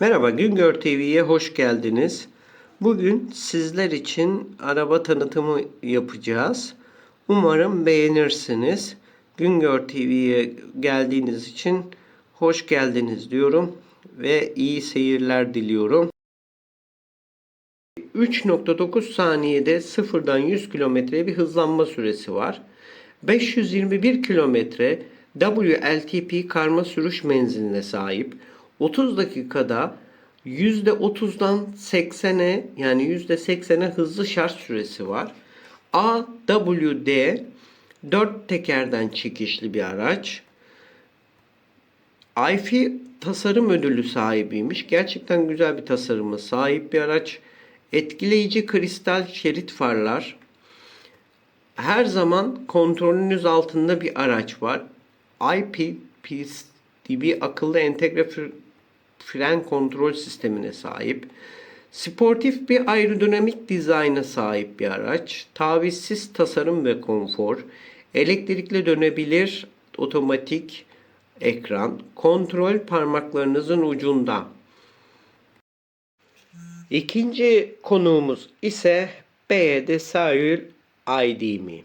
Merhaba, Güngör TV'ye hoş geldiniz. Bugün sizler için araba tanıtımı yapacağız. Umarım beğenirsiniz. Güngör TV'ye geldiğiniz için hoş geldiniz diyorum ve iyi seyirler diliyorum. 3.9 saniyede sıfırdan 100 kilometreye bir hızlanma süresi var. 521 kilometre WLTP karma sürüş menziline sahip. 30 dakikada %30'dan 80'e yani %80'e hızlı şarj süresi var. AWD 4 tekerden çekişli bir araç. IFI tasarım ödülü sahibiymiş. Gerçekten güzel bir tasarıma sahip bir araç. Etkileyici kristal şerit farlar. Her zaman kontrolünüz altında bir araç var. IPPDB akıllı entegre fren kontrol sistemine sahip. Sportif bir aerodinamik dizayna sahip bir araç. Tavizsiz tasarım ve konfor. Elektrikli dönebilir otomatik ekran. Kontrol parmaklarınızın ucunda. İkinci konuğumuz ise BYD Sayül ID.me.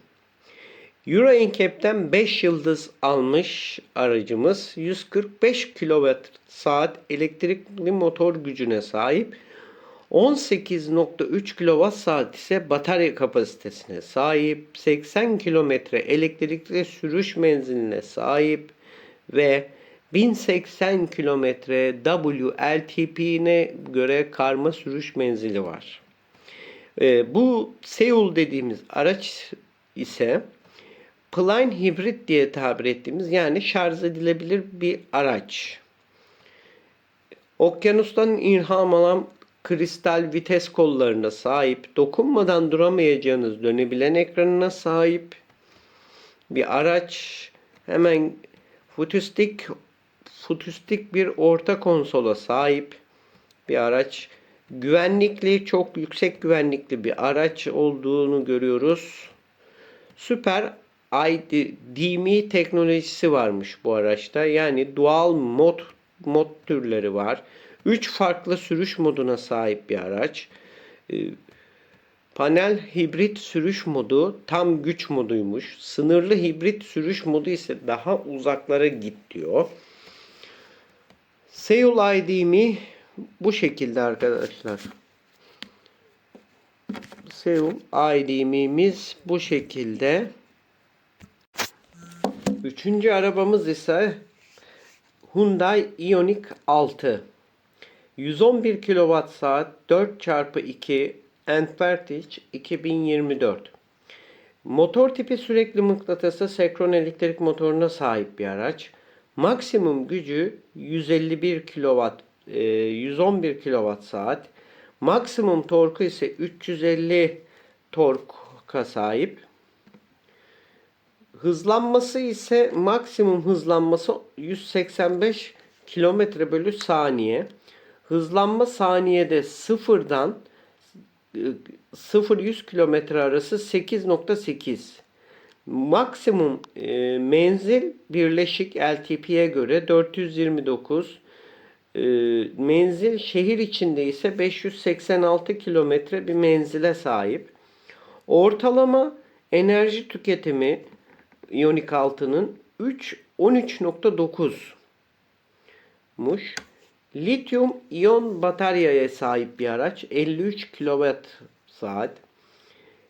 Euro NCAP'ten 5 yıldız almış aracımız 145 kW saat elektrikli motor gücüne sahip. 18.3 kW saat ise batarya kapasitesine sahip. 80 kilometre elektrikli sürüş menziline sahip ve 1080 kilometre WLTP'ne göre karma sürüş menzili var. Ee, bu Seul dediğimiz araç ise plug-in hibrit diye tabir ettiğimiz yani şarj edilebilir bir araç. Okyanustan ilham alan kristal vites kollarına sahip, dokunmadan duramayacağınız dönebilen ekranına sahip bir araç. Hemen futustik futustik bir orta konsola sahip bir araç. Güvenlikli, çok yüksek güvenlikli bir araç olduğunu görüyoruz. Süper IDMI teknolojisi varmış bu araçta. Yani dual mod mod türleri var. 3 farklı sürüş moduna sahip bir araç. Ee, Panel hibrit sürüş modu tam güç moduymuş. Sınırlı hibrit sürüş modu ise daha uzaklara git diyor. Seul ID'mi bu şekilde arkadaşlar. Seul ID'mimiz bu şekilde. Üçüncü arabamız ise Hyundai Ioniq 6. 111 kWh 4x2 Entvertige 2024. Motor tipi sürekli mıknatısa senkron elektrik motoruna sahip bir araç. Maksimum gücü 151 kW, 111 kWh saat. Maksimum torku ise 350 torka sahip. Hızlanması ise maksimum hızlanması 185 km bölü saniye. Hızlanma saniyede sıfırdan 0-100 km arası 8.8. Maksimum e, menzil birleşik LTP'ye göre 429. E, menzil şehir içinde ise 586 kilometre bir menzile sahip. Ortalama enerji tüketimi Ioniq 6'nın 3 13.9'muş. Lityum iyon bataryaya sahip bir araç. 53 kWh saat.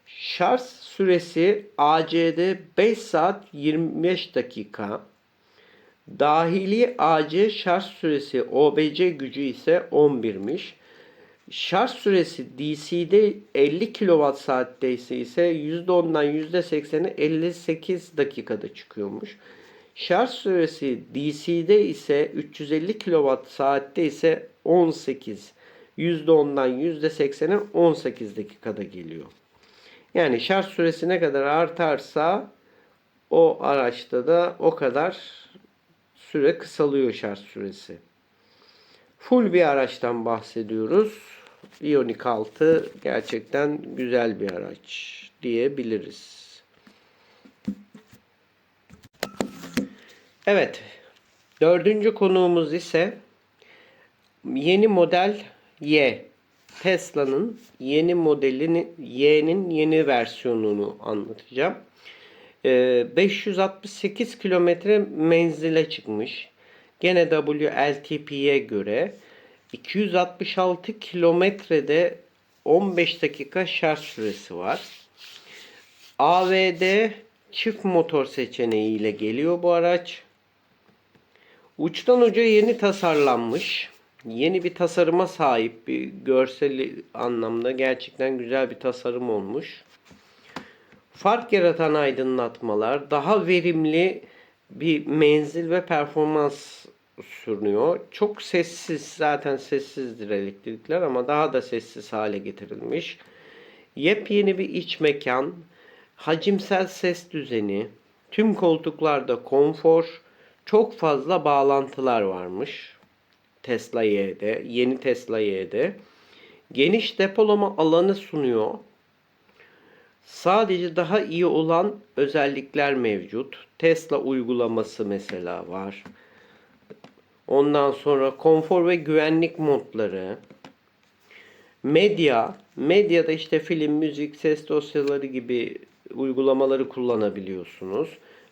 Şarj süresi AC'de 5 saat 25 dakika. Dahili AC şarj süresi OBC gücü ise 11'miş. Şarj süresi DC'de 50 kWh saatte ise ise %10'dan %80'e 58 dakikada çıkıyormuş. Şarj süresi DC'de ise 350 kW saatte ise 18. %10'dan %80'e 18 dakikada geliyor. Yani şarj süresi ne kadar artarsa o araçta da o kadar süre kısalıyor şarj süresi. Full bir araçtan bahsediyoruz. Ioniq 6 gerçekten güzel bir araç diyebiliriz. Evet. Dördüncü konuğumuz ise Yeni model Y. Tesla'nın yeni modelini Y'nin yeni versiyonunu anlatacağım. Ee, 568 kilometre menzile çıkmış. Gene WLTP'ye göre 266 kilometrede 15 dakika şarj süresi var. AVD çift motor seçeneğiyle geliyor bu araç. Uçtan uca yeni tasarlanmış. Yeni bir tasarıma sahip bir görsel anlamda gerçekten güzel bir tasarım olmuş. Fark yaratan aydınlatmalar, daha verimli bir menzil ve performans sürünüyor. Çok sessiz, zaten sessizdir elektrikler ama daha da sessiz hale getirilmiş. Yepyeni bir iç mekan, hacimsel ses düzeni, tüm koltuklarda konfor, çok fazla bağlantılar varmış. Tesla Y'de, yeni Tesla Y'de. Geniş depolama alanı sunuyor. Sadece daha iyi olan özellikler mevcut. Tesla uygulaması mesela var. Ondan sonra konfor ve güvenlik modları. Medya. Medyada işte film, müzik, ses dosyaları gibi uygulamaları kullanabiliyorsunuz.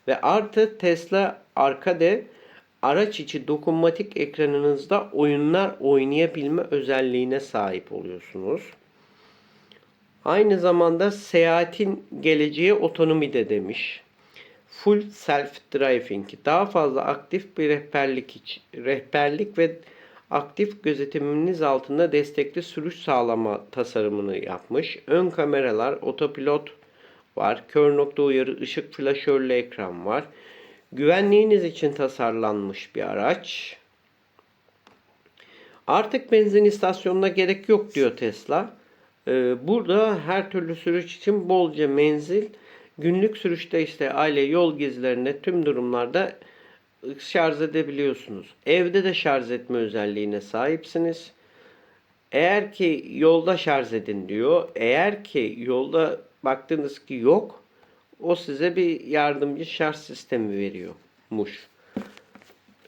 Ve artı Tesla Arcade araç içi dokunmatik ekranınızda oyunlar oynayabilme özelliğine sahip oluyorsunuz. Aynı zamanda seyahatin geleceği otonomi de demiş. Full self driving. Daha fazla aktif bir rehberlik iç- rehberlik ve aktif gözetiminiz altında destekli sürüş sağlama tasarımını yapmış. Ön kameralar, otopilot var. Kör nokta uyarı, ışık flaşörlü ekran var. Güvenliğiniz için tasarlanmış bir araç. Artık benzin istasyonuna gerek yok diyor Tesla. Ee, burada her türlü sürüş için bolca menzil, günlük sürüşte işte aile yol gezilerinde tüm durumlarda şarj edebiliyorsunuz. Evde de şarj etme özelliğine sahipsiniz. Eğer ki yolda şarj edin diyor. Eğer ki yolda baktınız ki yok, o size bir yardımcı şarj sistemi veriyormuş.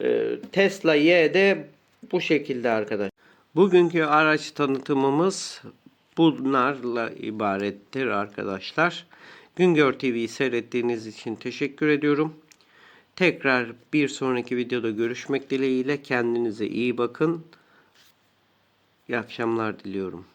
Ee, Tesla Y'de bu şekilde arkadaş. Bugünkü araç tanıtımımız bunlarla ibarettir arkadaşlar. Güngör TV'yi seyrettiğiniz için teşekkür ediyorum. Tekrar bir sonraki videoda görüşmek dileğiyle kendinize iyi bakın. İyi akşamlar diliyorum.